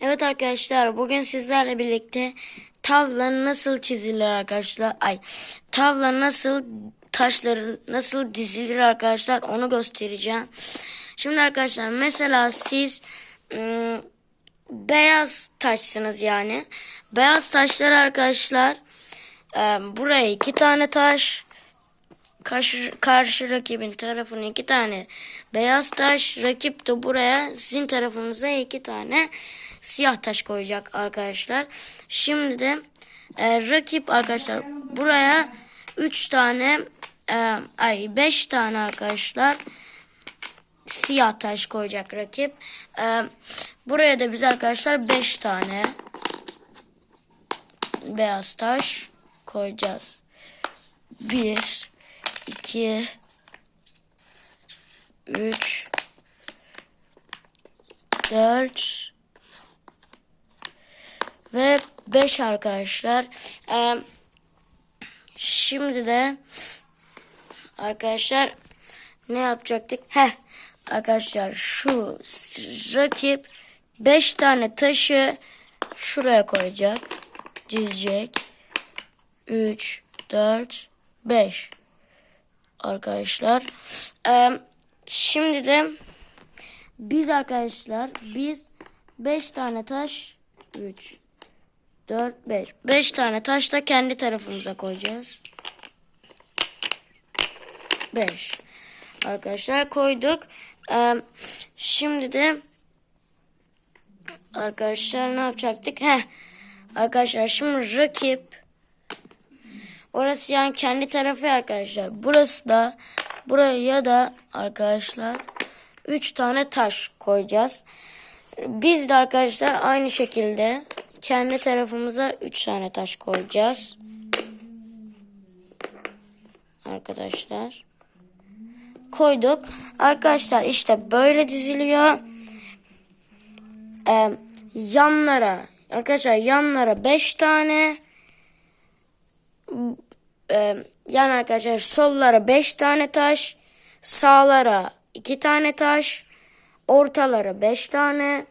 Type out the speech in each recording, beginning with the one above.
Evet arkadaşlar bugün sizlerle birlikte tavla nasıl çizilir arkadaşlar. Ay tavla nasıl taşları nasıl dizilir arkadaşlar onu göstereceğim. Şimdi arkadaşlar mesela siz ım, beyaz taşsınız yani. Beyaz taşlar arkadaşlar e, buraya iki tane taş karşı, karşı rakibin tarafına iki tane beyaz taş, rakip de buraya sizin tarafınıza iki tane siyah taş koyacak arkadaşlar. Şimdi de e, rakip arkadaşlar buraya üç tane e, ay beş tane arkadaşlar siyah taş koyacak rakip. E, buraya da biz arkadaşlar beş tane beyaz taş koyacağız. Bir 2 3 4 ve 5 arkadaşlar. Ee, şimdi de arkadaşlar ne yapacaktık? Heh, arkadaşlar şu rakip 5 tane taşı şuraya koyacak. Dizecek. 3 4 5 arkadaşlar. Ee, şimdi de biz arkadaşlar biz 5 tane taş 3 4 5 5 tane taş da kendi tarafımıza koyacağız. 5 arkadaşlar koyduk. Ee, şimdi de arkadaşlar ne yapacaktık? Heh, arkadaşlar şimdi rakip Orası yani kendi tarafı arkadaşlar. Burası da buraya da arkadaşlar 3 tane taş koyacağız. Biz de arkadaşlar aynı şekilde kendi tarafımıza 3 tane taş koyacağız. Arkadaşlar. Koyduk. Arkadaşlar işte böyle diziliyor. Ee, yanlara arkadaşlar yanlara 5 tane e, yani arkadaşlar sollara 5 tane taş, sağlara 2 tane taş, ortalara 5 tane,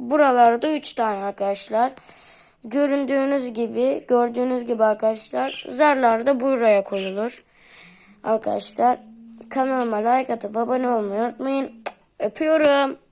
buralarda 3 tane arkadaşlar. Göründüğünüz gibi, gördüğünüz gibi arkadaşlar zarlar da buraya koyulur. Arkadaşlar kanalıma like atıp abone olmayı unutmayın. Öpüyorum.